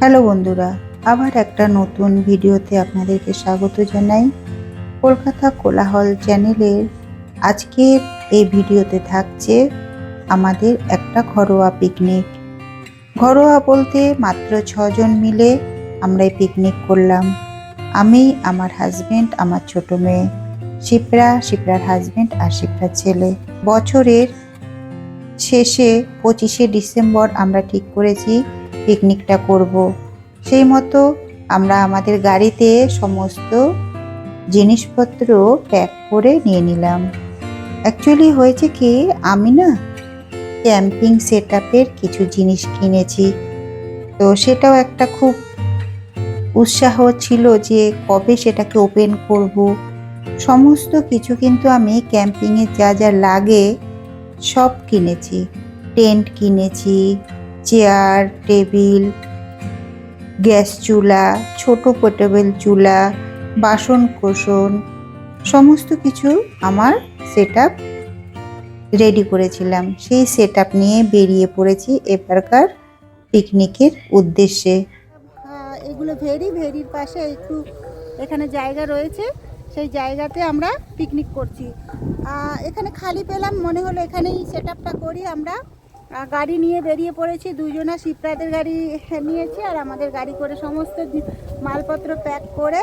Hello বন্ধুরা, আবার একটা নতুন ভিডিওতে আপনাদেরকে স্বাগত জানাই। কলকাতা কোলাহল চ্যানেলের আজকের এই ভিডিওতে থাকছে আমাদের একটা ঘরোয়া পিকনিক ঘরোয়া বলতে মাত্র ছজন মিলে আমরা পিকনিক করলাম। আমি, আমার হাজবেন্ড আমার ছোট মেয়ে, শিপ্রা, শিপ্রার হাজবেন্ড আর শিপ্রার ছেলে। বছরের শেষে পঁচিশে ডিসেম্বর আমরা ঠিক করেছি পিকনিকটা করব। সেই মতো আমরা আমাদের গাড়িতে সমস্ত জিনিসপত্র প্যাক করে নিয়ে নিলাম। অ্যাকচুয়ালি হয়েছে কি, আমি না ক্যাম্পিং সেট কিছু জিনিস কিনেছি। তো সেটাও একটা খুব উৎসাহ ছিল যে কবে সেটাকে ওপেন করব। সমস্ত কিছু কিন্তু আমি ক্যাম্পিংয়ে যা যা লাগে সব কিনেছি। টেন্ট কিনেছি চেয়ার, টেবিল, গ্যাস চুলা, ছোট পোর্টেবল চুলা, বাসন কোসন সমস্ত কিছু আমার সেট রেডি করেছিলাম। সেই সেট নিয়ে বেরিয়ে পড়েছি এবারকার পিকনিকের উদ্দেশ্যে। এগুলো ভেরি, ভেরির পাশে একটু এখানে জায়গা রয়েছে। সেই জায়গাতে আমরা পিকনিক করছি। এখানে খালি পেলাম, মনে হলো এখানেই সেট আপটা করি আমরা। গাড়ি নিয়ে বেরিয়ে পড়েছি। দুজনা শিপ্রাদের গাড়ি নিয়েছি আর আমাদের গাড়ি করে সমস্ত মালপত্র প্যাক করে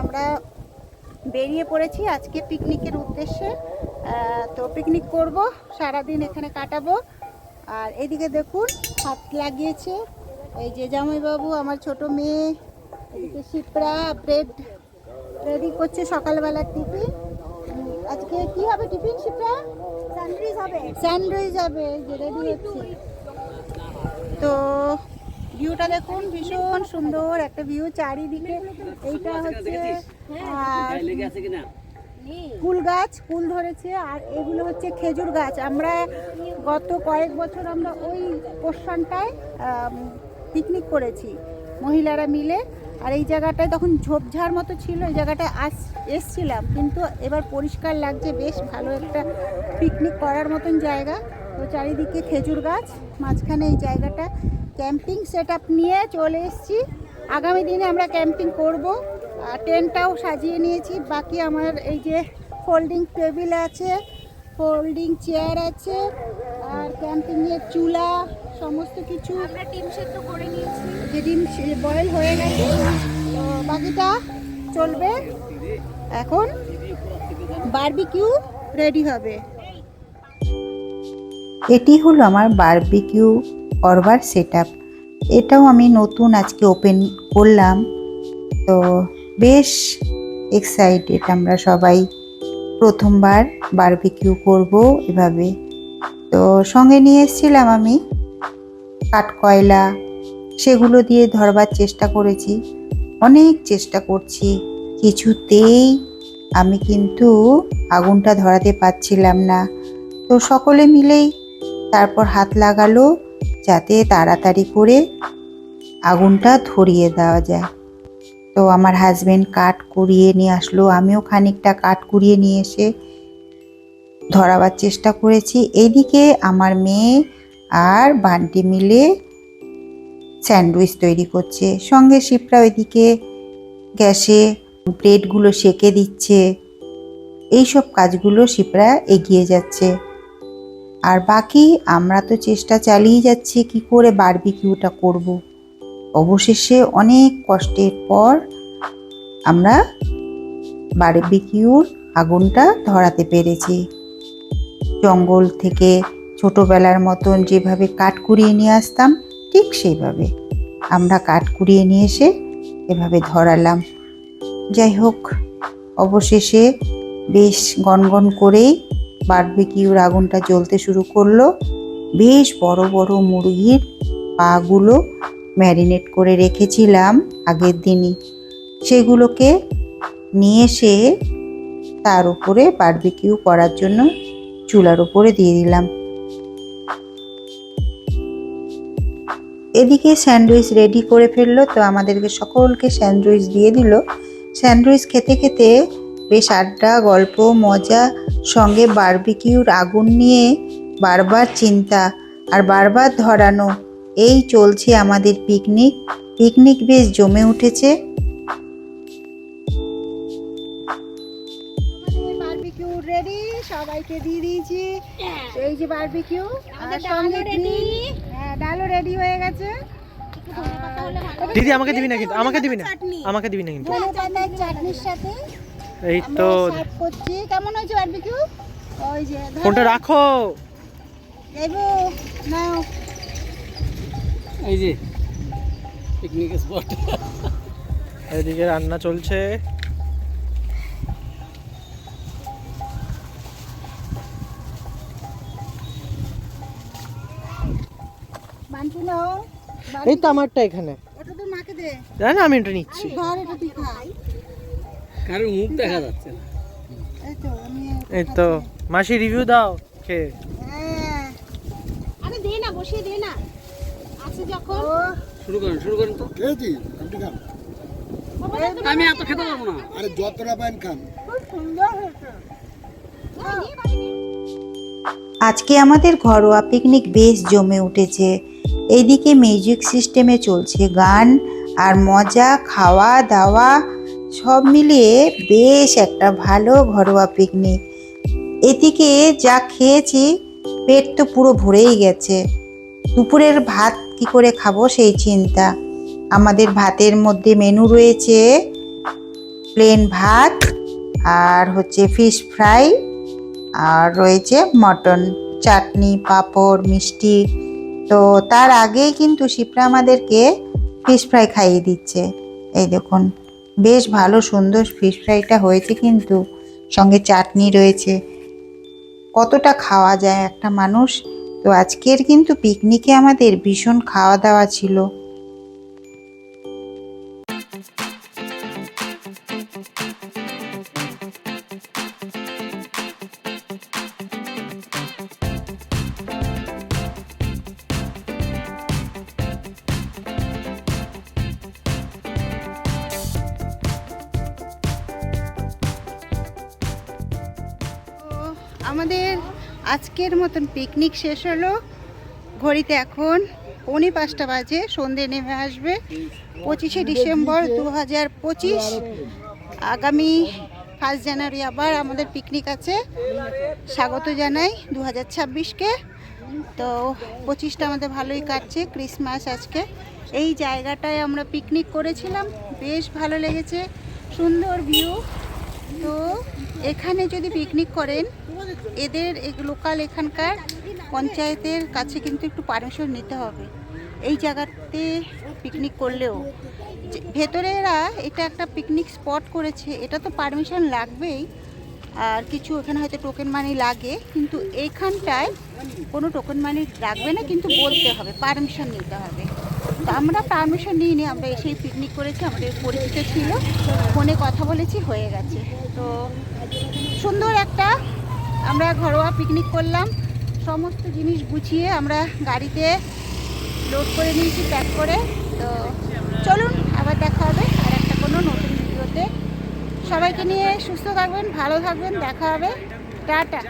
আমরা বেরিয়ে পড়েছি আজকে পিকনিকের উদ্দেশ্যে। তো পিকনিক করব, সারাদিন এখানে কাটাবো। আর এদিকে দেখুন, হাত লাগিয়েছে। এই যে জামাইবাবু, আমার ছোট মেয়ে, এদিকে শিপ্রা ব্রেড রেডি করছে সকালবেলার টিফিন আজকে কি হবে টিফিন শিপ্রা স্যান্ডউইচ হবে? যে রেডি হচ্ছে। তো ভিউটা দেখুন ভীষণ সুন্দর একটা ভিউ চারিদিকে। এইটা হচ্ছে কুল গাছ ফুল ধরেছে আর এগুলো হচ্ছে খেজুর গাছ। আমরা গত কয়েক বছর আমরা ওই পোর্শনটায় পিকনিক করেছি। মহিলারা মিলে। আর এই জায়গাটায় তখন ঝোপঝাড় মতো ছিল, এই জায়গাটায় আস, এসছিলাম। কিন্তু এবার পরিষ্কার লাগছে, বেশ ভালো একটা পিকনিক করার মতন জায়গা। তো চারিদিকে খেজুর গাছ, মাঝখানে এই জায়গাটা। ক্যাম্পিং সেট নিয়ে চলে এসেছি। আগামী দিনে আমরা ক্যাম্পিং করব। আর টেন্টটাও সাজিয়ে নিয়েছি। বাকি আমার এই যে ফোল্ডিং টেবিল আছে ফোল্ডিং চেয়ার আছে, আর ক্যাম্পিংয়ের চুলা, সমস্ত কিছু আমরা ডিম সেদ্ধ করে নিয়েছি। যে ডিম বয়েল হয়ে গেছে বাকিটা চলবে। এখন বারবিকিউ রেডি হবে। এটি হলো আমার বারবিকিউ করবার সেট এটাও আমি নতুন আজকে ওপেন করলাম। তো বেশ এক্সাইটেড আমরা সবাই প্রথমবার বারবিকিউ করব এভাবে। তো সঙ্গে নিয়ে এসেছিলাম আমি কাঠকয়লা সেগুলো দিয়ে ধরবার চেষ্টা করেছি। অনেক চেষ্টা করছি। কিছুতেই আমি কিন্তু আগুনটা ধরাতে পারছিলাম না। তো সকলে মিলেই তারপর হাত লাগালো যাতে তাড়াতাড়ি করে আগুনটা ধরিয়ে দেওয়া যায়। তো আমার হাজবেন্ড কাঠ কুড়িয়ে নিয়ে আসলো। আমিও খানিকটা কাঠ কুড়িয়ে নিয়ে এসে ধরাবার চেষ্টা করেছি। এইদিকে আমার মেয়ে আর বান্টি মিলে স্যান্ডউইচ তৈরি করছে। সঙ্গে শিপরা ওইদিকে গ্যাসে ব্রেডগুলো সেকে দিচ্ছে। এই সব কাজগুলো শিপরা এগিয়ে যাচ্ছে। আর বাকি আমরা তো চেষ্টা চালিয়ে যাচ্ছি, কি করে বারবিকিউটা করব। অবশেষে অনেক কষ্টের পর আমরা বারবিকিউর আগুনটা ধরাতে পেরেছি। জঙ্গল থেকে ছোটবেলার মতন যেভাবে কাঠ কুড়িয়ে নিয়ে আসতাম ঠিক সেইভাবে। আমরা কাঠ কুড়িয়ে নিয়ে এসে এভাবে ধরালাম। যাই হোক, অবশেষে বেশ গনগন করেই বারবিকিউর আগুনটা জ্বলতে শুরু করল। বেশ বড় বড় মুরগির পাগুলো ম্যারিনেট করে রেখেছিলাম আগের দিনই। সেগুলোকে নিয়ে এসে তার উপরে বারবিকিউ করার জন্য চুলার উপরে দিয়ে দিলাম। এদিকে স্যান্ডউইচ রেডি করে ফেলল, তো আমাদেরকে সকলকে স্যান্ডউইচ দিয়ে দিল। স্যান্ডউইচ খেতে খেতে বেশ আড্ডা, গল্প, মজা, সঙ্গে বারবিকিউর আগুন নিয়ে বারবার চিন্তা আর বারবার ধরানো, এই চলছে আমাদের পিকনিক। পিকনিক বেশ জমে উঠেছে। সবাইকে দিয়ে দিয়েছি? এই যে বারবিকিউ আমাদের ডালও হ্যাঁ ডালও রেডি হয়ে গেছে। দিদি আমাকে দিবি না কিন্তু? আমাকে দিবি না? আমাকে দিবি না কিন্তু? চাটনির সাথে এই তো করছি। কেমন হয়েছে বারবিকিউ ওই যে ফোনটা রাখো। দেবো নাও। এই যে পিকনিক স্পট এদিকে রান্না চলছে। এই তো আমারটা এখানে। ওটা তো মাকে দে। জানি আমি এটা নিচ্ছি। ধর এটা তুই খা কারোর মুখ দেখা যাচ্ছে না। এই তো আমি এই তো মাসি রিভিউ দাও খেয়ে হ্যাঁ। আরে দে না বসিয়ে দে না। আছে যখন। শুরু করেন শুরু করেন তো। খেয়েছি আপনি খান আমি এত খেতে পারব না। আরে যতটা পান খান। সুন্দর হয়েছে। আজকে আমাদের ঘরোয়া পিকনিক বেশ জমে উঠেছে। এইদিকে মিউজিক সিস্টেমে চলছে গান আর মজা, খাওয়া দাওয়া, সব মিলিয়ে বেশ একটা ভালো ঘরোয়া পিকনিক এদিকে যা খেয়েছি, পেট তো পুরো ভরেই গেছে। দুপুরের ভাত কি করে খাব সেই চিন্তা। আমাদের ভাতের মধ্যে মেনু রয়েছে প্লেন ভাত আর হচ্ছে ফিশ ফ্রাই আর রয়েছে মটন চাটনি, পাঁপড়, মিষ্টি। তো তার আগেই কিন্তু শিপ্রা আমাদেরকে ফিশ ফ্রাই খাইয়ে দিচ্ছে। এই দেখুন, বেশ ভালো সুন্দর ফিশ ফ্রাইটা হয়েছে কিন্তু, সঙ্গে চাটনি রয়েছে। কতটা খাওয়া যায় একটা মানুষ? তো আজকের কিন্তু পিকনিকে আমাদের ভীষণ খাওয়া দাওয়া ছিল। আজকের মতন পিকনিক শেষ হলো। ঘড়িতে এখন পৌনে পাঁচটা বাজে, সন্ধে নেমে আসবে। পঁচিশে ডিসেম্বর দু হাজার পঁচিশ। আগামী ফার্স্ট জানুয়ারি আবার আমাদের পিকনিক আছে। স্বাগত জানাই দু হাজার ছাব্বিশকে। তো পঁচিশটা আমাদের ভালোই কাটছে ক্রিসমাস আজকে। এই জায়গাটায় আমরা পিকনিক করেছিলাম। বেশ ভালো লেগেছে। সুন্দর ভিউ তো এখানে যদি পিকনিক করেন, এদের লোকাল এখানকার পঞ্চায়েতের কাছে কিন্তু একটু পারমিশন নিতে হবে। এই জায়গাতে পিকনিক করলেও। যে- ভেতরে এরা এটা একটা পিকনিক স্পট করেছে, এটা তো পারমিশন লাগবেই। আর কিছু এখানে হয়তো টোকেন মানি লাগে, কিন্তু এইখানটায় কোনো টোকেন মানি লাগবে না, কিন্তু বলতে হবে পারমিশন নিতে হবে। তো আমরা পারমিশন নিইনি, আমরা এসেই পিকনিক করেছি, আমাদের পরিচিত ছিল, ফোনে কথা বলেছি, হয়ে গেছে। তো সুন্দর একটা আমরা ঘরোয়া পিকনিক করলাম। সমস্ত জিনিস গুছিয়ে আমরা গাড়িতে লোড করে নিয়েছি প্যাক করে। তো চলুন, আবার দেখা হবে আর একটা কোনো নতুন ভিডিওতে। সবাইকে নিয়ে সুস্থ থাকবেন, ভালো থাকবেন, দেখা হবে। টাটা।